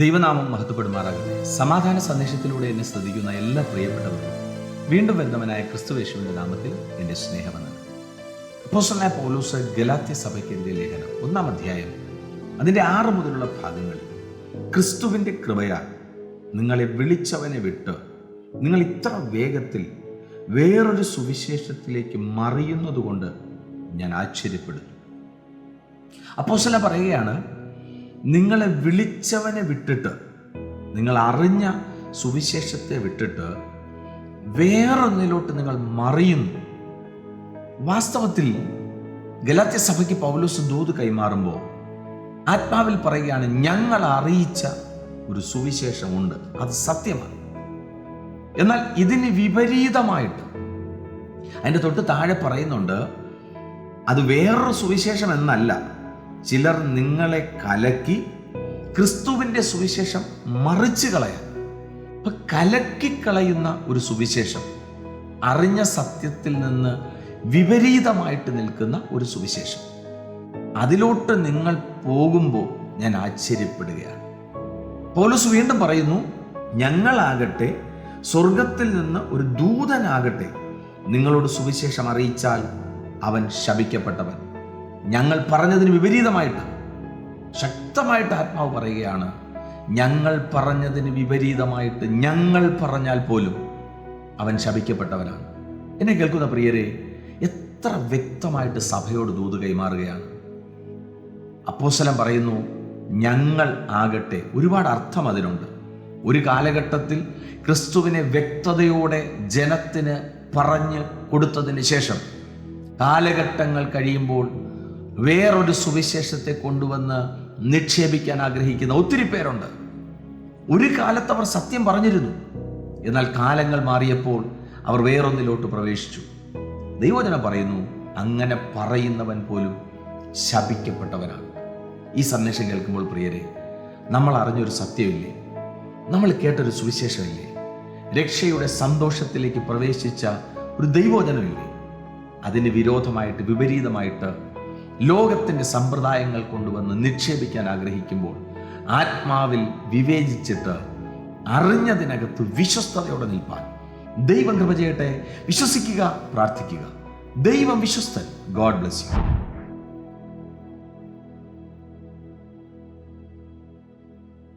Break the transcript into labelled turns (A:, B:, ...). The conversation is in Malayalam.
A: ദൈവനാമം മഹത്വപ്പെടുമാറാകട്ടെ. സമാധാന സന്ദേശത്തിലൂടെ എന്നെ ശ്രദ്ധിക്കുന്ന എല്ലാ പ്രിയപ്പെട്ടവർക്കും വീണ്ടും വരുന്നവനായ ക്രിസ്തുവേശുവിന്റെ നാമത്തിൽ എന്റെ സ്നേഹമെന്ന് അപ്പോസ്റ്റലായ പൗലോസ് ഗലാത്യ സഭയ്ക്ക് എന്റെ ലേഖനം ഒന്നാം അധ്യായം അതിന്റെ ആറ് മുതലുള്ള ഭാഗങ്ങൾ ക്രിസ്തുവിന്റെ കൃപയാൽ നിങ്ങളെ വിളിച്ചവനെ വിട്ട് നിങ്ങൾ ഇത്ര വേഗത്തിൽ വേറൊരു സുവിശേഷത്തിലേക്ക് മറിയുന്നതുകൊണ്ട് ഞാൻ ആശ്ചര്യപ്പെടുന്നു. അപ്പോസ്തല പറയുകയാണ് നിങ്ങളെ വിളിച്ചവനെ വിട്ടിട്ട് നിങ്ങൾ അറിഞ്ഞ സുവിശേഷത്തെ വിട്ടിട്ട് വേറൊന്നിലോട്ട് നിങ്ങൾ മറിയുന്നു. വാസ്തവത്തിൽ ഗലാത്യ സഭയ്ക്ക് പൗലോസ് ദൂത് കൈമാറുമ്പോൾ ആത്മാവിൽ പറയുകയാണ് ഞങ്ങൾ അറിയിച്ച ഒരു സുവിശേഷമുണ്ട്. അത് സത്യമാണ്. എന്നാൽ ഇതിന് വിപരീതമായിട്ട് അതിന്റെ തൊട്ട് താഴെ പറയുന്നുണ്ട് അത് വേറൊരു സുവിശേഷം എന്നല്ല ചിലർ നിങ്ങളെ കലക്കി ക്രിസ്തുവിന്റെ സുവിശേഷം മറിച്ച് കളയാൻ. ഇപ്പം കലക്കിക്കളയുന്ന ഒരു സുവിശേഷം അറിഞ്ഞ സത്യത്തിൽ നിന്ന് വിപരീതമായിട്ട് നിൽക്കുന്ന ഒരു സുവിശേഷം. അതിലോട്ട് നിങ്ങൾ പോകുമ്പോൾ ഞാൻ ആശ്ചര്യപ്പെടുകയാണ്. പോലീസ് വീണ്ടും പറയുന്നു ഞങ്ങളാകട്ടെ സ്വർഗത്തിൽ നിന്ന് ഒരു ദൂതനാകട്ടെ നിങ്ങളോട് സുവിശേഷം അറിയിച്ചാൽ അവൻ ശപിക്കപ്പെട്ടവൻ. ഞങ്ങൾ പറഞ്ഞതിന് വിപരീതമായിട്ട് ശക്തമായിട്ട് ആത്മാവ് പറയുകയാണ് ഞങ്ങൾ പറഞ്ഞതിന് വിപരീതമായിട്ട് ഞങ്ങൾ പറഞ്ഞാൽ പോലും അവൻ ശപിക്കപ്പെട്ടവനാണ്. എന്നെ കേൾക്കുന്ന പ്രിയരെ എത്ര വ്യക്തമായിട്ട് സഭയോട് ദൂത് കൈമാറുകയാണ്. അപ്പോസ്തലൻ പറയുന്നു ഞങ്ങൾ ആകട്ടെ ഒരുപാട് അർത്ഥം അതിനുണ്ട്. ഒരു കാലഘട്ടത്തിൽ ക്രിസ്തുവിനെ വ്യക്തതയോടെ ജനത്തിന് പറഞ്ഞ് കൊടുത്തതിന് ശേഷം കാലഘട്ടങ്ങൾ കഴിയുമ്പോൾ വേറൊരു സുവിശേഷത്തെ കൊണ്ടുവന്ന് നിക്ഷേപിക്കാൻ ആഗ്രഹിക്കുന്ന ഒത്തിരി പേരുണ്ട്. ഒരു കാലത്ത് അവർ സത്യം പറഞ്ഞിരുന്നു. എന്നാൽ കാലങ്ങൾ മാറിയപ്പോൾ അവർ വേറൊന്നിലോട്ട് പ്രവേശിച്ചു. ദൈവജനം പറയുന്നു അങ്ങനെ പറയുന്നവൻ പോലും ശപിക്കപ്പെട്ടവനാണ്. ഈ സന്ദേശം കേൾക്കുമ്പോൾ പ്രിയരെ നമ്മൾ അറിഞ്ഞൊരു സത്യമില്ലേ? നമ്മൾ കേട്ടൊരു സുവിശേഷമില്ലേ? രക്ഷയുടെ സന്തോഷത്തിലേക്ക് പ്രവേശിച്ച ഒരു ദൈവോചനമില്ലേ അതിന് വിരോധമായിട്ട് വിപരീതമായിട്ട് ലോകത്തിന്റെ സമ്പ്രദായങ്ങൾ കൊണ്ടുവന്ന് നിക്ഷേപിക്കാൻ ആഗ്രഹിക്കുമ്പോൾ ആത്മാവിൽ വിവേചിച്ചിട്ട് അറിഞ്ഞതിനകത്ത് വിശ്വസ്തയോടെ നിൽപ്പാൻ. ദൈവം കൃപ ചെയ്യട്ടെ. വിശ്വസിക്കുക പ്രാർത്ഥിക്കുക. ദൈവം വിശ്വസ്തൻ. God bless you